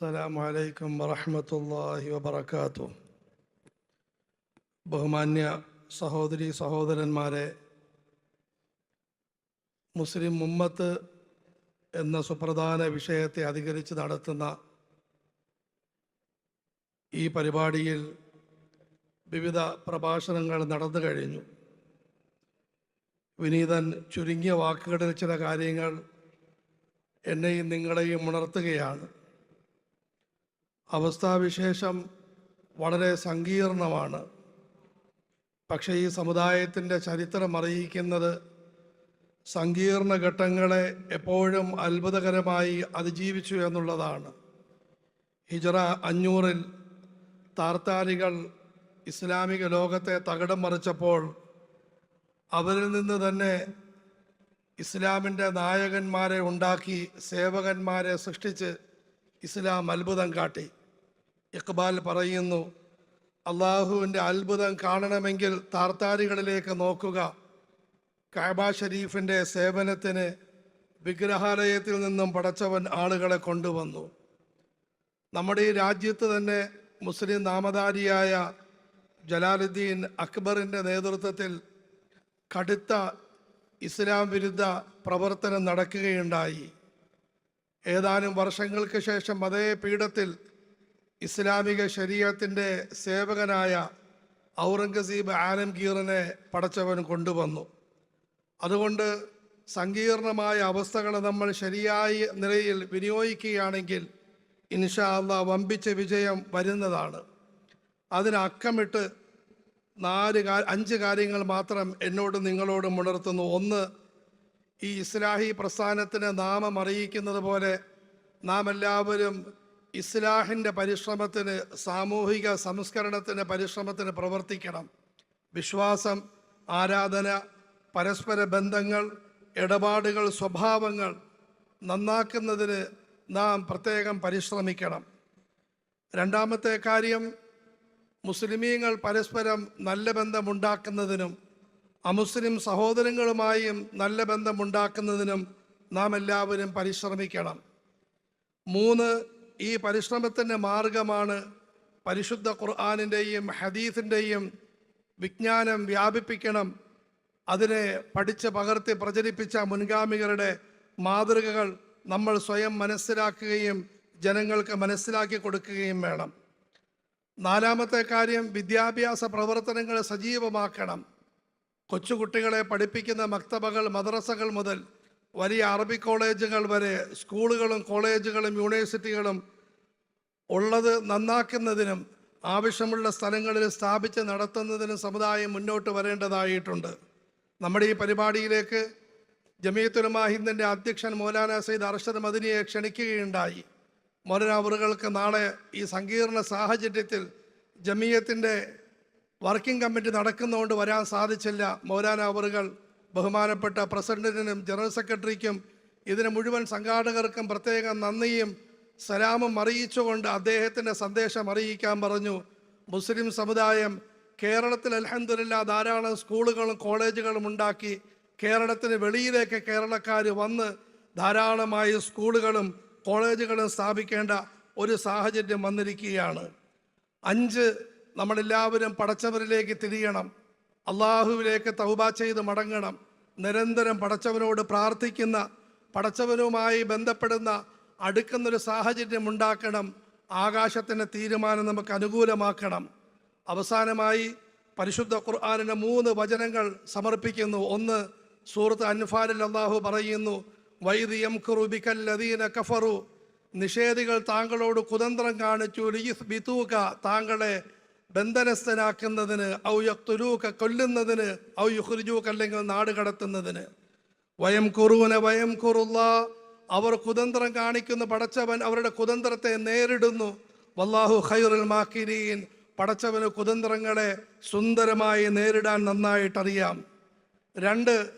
അസ്സാം വലൈക്കും വറഹമത്തല്ലാഹി വാത്തു ബഹുമാന്യ സഹോദരി സഹോദരന്മാരെ മുസ്ലിം മുമ്മത്ത് എന്ന സുപ്രധാന വിഷയത്തെ അധികരിച്ച് നടത്തുന്ന ഈ പരിപാടിയിൽ വിവിധ പ്രഭാഷണങ്ങൾ നടന്നു കഴിഞ്ഞു. വിനീതൻ ചുരുങ്ങിയ വാക്കുകളിൽ ചില കാര്യങ്ങൾ എന്നെയും നിങ്ങളെയും ഉണർത്തുകയാണ്. അവസ്ഥാവിശേഷം വളരെ സങ്കീർണമാണ്. പക്ഷേ ഈ സമുദായത്തിന്റെ ചരിത്രം അറിയിക്കുന്നത് സങ്കീർണ ഘട്ടങ്ങളെ എപ്പോഴും അത്ഭുതകരമായി അതിജീവിച്ചു എന്നുള്ളതാണ്. ഹിജറ അഞ്ഞൂറിൽ താർത്താരികൾ ഇസ്ലാമിക ലോകത്തെ തകിടം മറിച്ചപ്പോൾ അവരിൽ നിന്ന് തന്നെ ഇസ്ലാമിന്റെ നായകന്മാരെ ഉണ്ടാക്കി സേവകന്മാരെ സൃഷ്ടിച്ച് ഇസ്ലാം അത്ഭുതം കാട്ടി. ഇക്ബാൽ പറയുന്നു അള്ളാഹുവിന്റെ അത്ഭുതം കാണണമെങ്കിൽ താർത്താരികളിലേക്ക് നോക്കുക. കാബ ഷരീഫിന്റെ സേവനത്തിന് വിഗ്രഹാലയത്തിൽ നിന്നും പടച്ചവൻ ആളുകളെ കൊണ്ടുവന്നു. നമ്മുടെ ഈ രാജ്യത്ത് തന്നെ മുസ്ലിം നാമധാരിയായ ജലാലുദ്ദീൻ അക്ബറിന്റെ നേതൃത്വത്തിൽ കടുത്ത ഇസ്ലാം വിരുദ്ധ പ്രവർത്തനം നടക്കുകയുണ്ടായി. ഏതാനും വർഷങ്ങൾക്ക് ശേഷം അതേ പീഠത്തിൽ ഇസ്ലാമിക ശരീരത്തിന്റെ സേവകനായ ഔറംഗസീബ് ആലംഗീറിനെ പടച്ചവൻ കൊണ്ടുവന്നു. അതുകൊണ്ട് സങ്കീർണമായ അവസ്ഥകളെ നമ്മൾ ശരിയായ നിലയിൽ വിനിയോഗിക്കുകയാണെങ്കിൽ ഇൻഷാ അള്ളാ വമ്പിച്ച വിജയം വരുന്നതാണ്. അതിന് അക്കമിട്ട് നാല് അഞ്ച് കാര്യങ്ങൾ മാത്രം എന്നോട് നിങ്ങളോടും ഉണർത്തുന്നു. ഒന്ന് ഈ ഇസ്ലാഹി പ്രസ്ഥാനത്തിന് നാമം അറിയിക്കുന്നത് പോലെ നാം എല്ലാവരും ഇസ്ലാഹിന്റെ പരിശ്രമത്തിന് സാമൂഹിക സംസ്കരണത്തിന്റെ പരിശ്രമത്തിന് പ്രവർത്തിക്കണം. വിശ്വാസം ആരാധന പരസ്പര ബന്ധങ്ങൾ ഇടപാടുകൾ സ്വഭാവങ്ങൾ നന്നാക്കുന്നതിന് നാം പ്രത്യേകം പരിശ്രമിക്കണം. രണ്ടാമത്തെ കാര്യം മുസ്ലിമീങ്ങൾ പരസ്പരം നല്ല ബന്ധമുണ്ടാക്കുന്നതിനും അമുസ്ലിം സഹോദരങ്ങളുമായും നല്ല ബന്ധമുണ്ടാക്കുന്നതിനും നാം എല്ലാവരും പരിശ്രമിക്കണം. മൂന്ന് ഈ പരിശ്രമത്തിന്റെ മാർഗമാണ് പരിശുദ്ധ ഖുർആാനിന്റെയും ഹദീസിന്റെയും വിജ്ഞാനം വ്യാപിപ്പിക്കണം. അതിനെ പഠിച്ച് പകർത്തി പ്രചരിപ്പിച്ച മുൻഗാമികളുടെ മാതൃകകൾ നമ്മൾ സ്വയം മനസ്സിലാക്കുകയും ജനങ്ങൾക്ക് മനസ്സിലാക്കി കൊടുക്കുകയും വേണം. നാലാമത്തെ കാര്യം വിദ്യാഭ്യാസ പ്രവർത്തനങ്ങൾ സജീവമാക്കണം. കൊച്ചുകുട്ടികളെ പഠിപ്പിക്കുന്ന മക്തബകൾ മദ്രസകൾ മുതൽ വലിയ അറബി കോളേജുകൾ വരെ സ്കൂളുകളും കോളേജുകളും യൂണിവേഴ്സിറ്റികളും ഉള്ളത് നന്നാക്കുന്നതിനും ആവശ്യമുള്ള സ്ഥലങ്ങളിൽ സ്ഥാപിച്ച് നടത്തുന്നതിനും സമുദായം മുന്നോട്ട് വരേണ്ടതായിട്ടുണ്ട്. നമ്മുടെ ഈ പരിപാടിയിലേക്ക് ജമീയത്തുലമാ ഹിന്ദിന്റെ അധ്യക്ഷൻ മൗലാന സയ്യിദ് അർഷദ് മദിനിയെ ക്ഷണിക്കുകയുണ്ടായി. മൗലാന അവറുകൾക്ക് നാളെ ഈ സങ്കീർണ സാഹചര്യത്തിൽ ജമീയത്തിന്റെ വർക്കിംഗ് കമ്മിറ്റി നടക്കുന്നതുകൊണ്ട് വരാൻ സാധിച്ചില്ല മൗലാന അവറുകൾ. ബഹുമാനപ്പെട്ട പ്രസിഡന്റിനും ജനറൽ സെക്രട്ടറിക്കും ഇതിന് മുഴുവൻ സംഘാടകർക്കും പ്രത്യേക നന്ദിയും സലാമും അറിയിച്ചുകൊണ്ട് അദ്ദേഹത്തിന്റെ സന്ദേശം അറിയിക്കാൻ പറഞ്ഞു. മുസ്ലിം സമുദായം കേരളത്തിൽ അലഹദില്ല ധാരാളം സ്കൂളുകളും കോളേജുകളും ഉണ്ടാക്കി കേരളത്തിന് വെളിയിലേക്ക് കേരളക്കാർ വന്ന് ധാരാളമായി സ്കൂളുകളും കോളേജുകളും സ്ഥാപിക്കേണ്ട ഒരു സാഹചര്യം വന്നിരിക്കുകയാണ്. അഞ്ച് നമ്മളെല്ലാവരും പടച്ചവരിലേക്ക് തിരിയണം. അള്ളാഹുവിലേക്ക് തൗബ ചെയ്ത് മടങ്ങണം. നിരന്തരം പടച്ചവനോട് പ്രാർത്ഥിക്കുന്ന പടച്ചവനുമായി ബന്ധപ്പെടുന്ന അടുക്കുന്നൊരു സാഹചര്യം ഉണ്ടാക്കണം. ആകാശത്തിന്റെ തീരുമാനം നമുക്ക് അനുകൂലമാക്കണം. അവസാനമായി പരിശുദ്ധ ഖുർആാനിന്റെ മൂന്ന് വചനങ്ങൾ സമർപ്പിക്കുന്നു. ഒന്ന് സൂറത്ത് അൻഫാലിൽ അള്ളാഹു പറയുന്നു വൈദിയം ഖുറുബിക്കല്ലദീന കഫറു. നിഷേധികൾ താങ്കളോട് കുതന്ത്രം കാണിച്ചു. ലിയിസ് ബിതൂക താങ്കളെ ബന്ധനസ്ഥനാക്കുന്നതിന് ഔ യക്തുലൂക്ക കൊല്ലുന്നതിന് ഔ യുഹ്രിജൂക്ക് അല്ലെങ്കിൽ നാട് കടത്തുന്നതിന്. വയം കുറുവിന വയം കുറുള്ള അവർ കുതന്ത്രം കാണിക്കുന്ന പടച്ചവൻ അവരുടെ കുതന്ത്രത്തെ നേരിടുന്നു. വല്ലാഹു ഖൈറുൽ മാക്കിരീൻ പടച്ചവന് കുതന്ത്രങ്ങളെ സുന്ദരമായി നേരിടാൻ നന്നായിട്ടറിയാം. രണ്ട്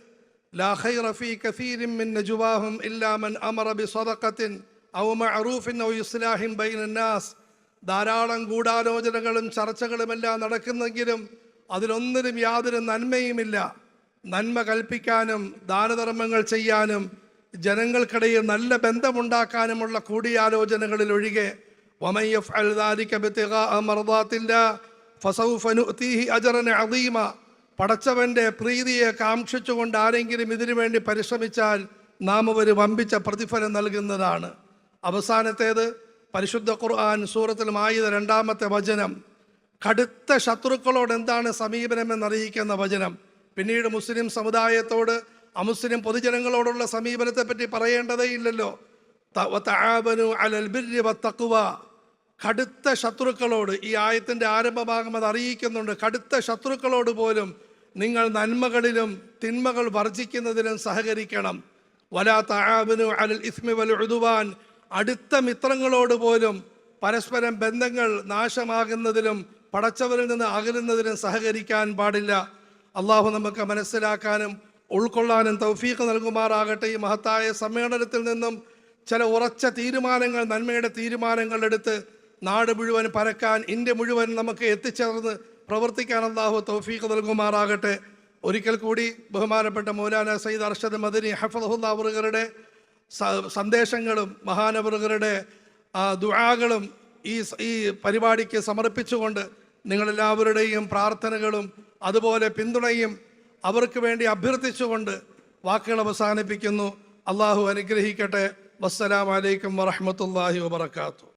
ലാഹൈ റഫി ഫീ കസീരിൻ മിൻ നജുവാഹും ഇല്ലാ മൻ അമറ ബിസദഖത്തിൻ ഔ മഅറൂഫിൻ ഔ ഇസ്ലാഹിൻ ബൈനൻ നാസ്. ധാരാളം ഗൂഢാലോചനകളും ചർച്ചകളുമെല്ലാം നടക്കുന്നെങ്കിലും അതിലൊന്നിനും യാതൊരു നന്മയുമില്ല. നന്മ കൽപ്പിക്കാനും ദാനധർമ്മങ്ങൾ ചെയ്യാനും ജനങ്ങൾക്കിടയിൽ നല്ല ബന്ധമുണ്ടാക്കാനുമുള്ള കൂടിയാലോചനകളിൽ ഒഴികെ വമയ്യഫ് പ്രീതിയെ കാക്ഷിച്ചുകൊണ്ട് ആരെങ്കിലും ഇതിനു വേണ്ടി പരിശ്രമിച്ചാൽ നാം ഒരു വമ്പിച്ച പ്രതിഫലം നൽകുന്നതാണ്. അവസാനത്തേത് പരിശുദ്ധ ഖുർആൻ സൂറത്തിൽ മായുത രണ്ടാമത്തെ വചനം. കടുത്ത ശത്രുക്കളോട് എന്താണ് സമീപനം എന്നറിയിക്കുന്ന വചനം. പിന്നീട് മുസ്ലിം സമുദായത്തോട് അമുസ്ലിം പൊതുജനങ്ങളോടുള്ള സമീപനത്തെ പറ്റി പറയേണ്ടതേ ഇല്ലല്ലോ. അലൽ. കടുത്ത ശത്രുക്കളോട് ഈ ആയത്തിന്റെ ആരംഭഭാഗം അത് അറിയിക്കുന്നുണ്ട്. കടുത്ത ശത്രുക്കളോട് പോലും നിങ്ങൾ നന്മകളിലും തിന്മകൾ വർജിക്കുന്നതിലും സഹകരിക്കണം. വലാ താബനു അലൽ ഇസ്മി വൽ അടുത്ത മിത്രങ്ങളോട് പോലും പരസ്പരം ബന്ധങ്ങൾ നാശമാകുന്നതിലും പടച്ചവരിൽ നിന്ന് അകലുന്നതിനും സഹകരിക്കാൻ പാടില്ല. അള്ളാഹു നമുക്ക് മനസ്സിലാക്കാനും ഉൾക്കൊള്ളാനും തൗഫീഖ് നൽകുമാറാകട്ടെ. ഈ മഹത്തായ സമ്മേളനത്തിൽ നിന്നും ചില ഉറച്ച തീരുമാനങ്ങൾ നന്മയുടെ തീരുമാനങ്ങൾ എടുത്ത് നാട് മുഴുവൻ പരക്കാൻ ഇന്ത്യ മുഴുവൻ നമുക്ക് എത്തിച്ചേർന്ന് പ്രവർത്തിക്കാൻ അള്ളാഹു തൗഫീഖ് നൽകുമാറാകട്ടെ. ഒരിക്കൽ കൂടി ബഹുമാനപ്പെട്ട മൗലാന സയ്യിദ് അർഷദ് മദനി ഹഫദുല്ല സന്ദേശങ്ങളും മഹാനവറുകളുടെ ദുആകളും ഈ ഈ പരിപാടിക്ക് സമർപ്പിച്ചുകൊണ്ട് നിങ്ങളെല്ലാവരുടെയും പ്രാർത്ഥനകളും അതുപോലെ പിന്തുണയും അവർക്ക് വേണ്ടി അഭ്യർത്ഥിച്ചുകൊണ്ട് വാക്കുകൾ അവസാനിപ്പിക്കുന്നു. അള്ളാഹു അനുഗ്രഹിക്കട്ടെ. വസ്സലാമലൈക്കും വറഹമത്തല്ലാഹി വബർക്കാത്തു